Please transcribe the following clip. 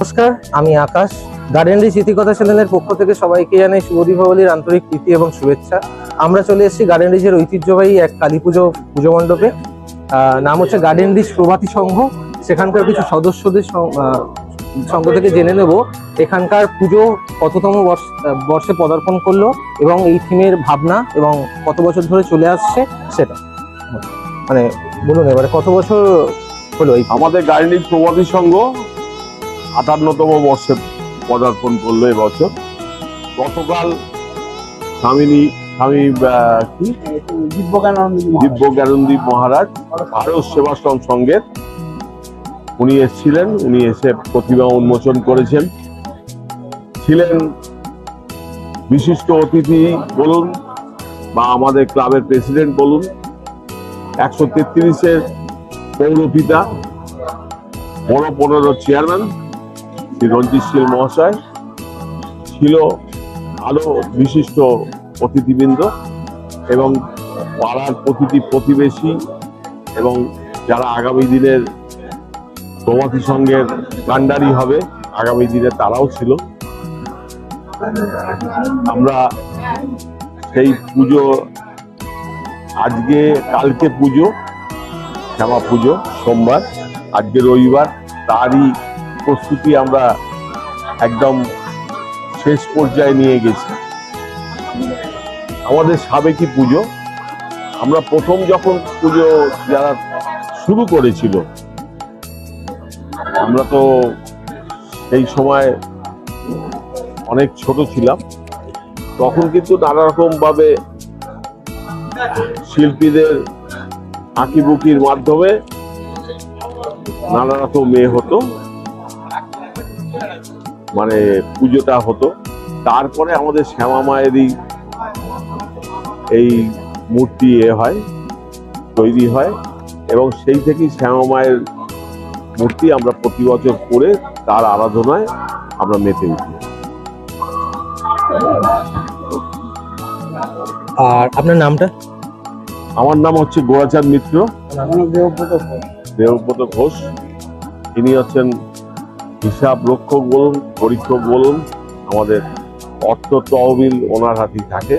নমস্কার, আমি আকাশ। গার্ডেনরি স্মৃতিকথা চ্যানেলের পক্ষ থেকে সবাইকে জানাই শুভ দীপাবলির আন্তরিক প্রীতি এবং শুভেচ্ছা। আমরা চলে এসেছি গার্ডেন রিজের ঐতিহ্যবাহী এক কালী পুজো পুজো মণ্ডপে। নাম হচ্ছে গার্ডেন রিজ প্রভাতী সংঘ। সেখানকার কিছু সদস্যদের সঙ্গ থেকে জেনে নেব এখানকার পুজো কততম বর্ষ- পদার্পণ করল এবং এই থিমের ভাবনা এবং কত বছর ধরে চলে আসছে সেটা। মানে বলুন এবারে, কত বছর হলো এই আমাদের গার্ডেনিং প্রবাদী সংঘ আটান্নতম বর্ষে পদার্পণ করল এবছর গতকাল স্বামিনী স্বামী কি? দিব্য জ্ঞানন্দীপ মহারাজ ভারত সেবাশ্রম সংঘের উনি এসেছিলেন উনি এসে প্রতিমা উন্মোচন করেছেন। ছিলেন বিশিষ্ট অতিথি বলুন বা আমাদের ক্লাবের প্রেসিডেন্ট বলুন একশো তেত্রিশের পৌরপিতা বড় পনেরো চেয়ারম্যান। শ্রী রঞ্জিত শীল মহাশয় ছিল আরও বিশিষ্ট অতিথিবৃন্দ এবং পাড়ার প্রতিটি প্রতিবেশী এবং যারা আগামী দিনের প্রভাতী সংঘের কাণ্ডারি হবে, আগামী দিনে তারাও ছিল। আমরা সেই পুজো, আজকে, কালকে পুজো, শ্যামা পুজো, সোমবার, আজকে রবিবার, তারই প্রস্তুতি আমরা একদম শেষ পর্যায়ে নিয়ে গেছি। আমাদের সাবেকি পুজো। আমরা প্রথম যখন পুজো যারা শুরু করেছিল, আমরা তো সেই সময় অনেক ছোট ছিলাম। তখন কিন্তু নানা রকম ভাবে শিল্পীদের আঁকিবুকির মাধ্যমে নানা রকম মেয়ে হতো। মানে পুজোটা হতো। তারপরে আমাদের শ্যামা মায়েরই এই মূর্তি এ হয় তৈরি হয় এবং সেই থেকেই শ্যামা মায়ের মূর্তি আমরা প্রতি বছর করে তার আরাধনায় আমরা মেতে উঠি। আর আপনার নামটা? আমার নাম হচ্ছে গোরাচাঁদ মিত্র। দেবব্রত ঘোষ। ইনি হচ্ছেন হিসাব রক্ষক বলুন পরীক্ষক বলুন আমাদের অর্থ তহবিল ওনার হাতেই থাকে।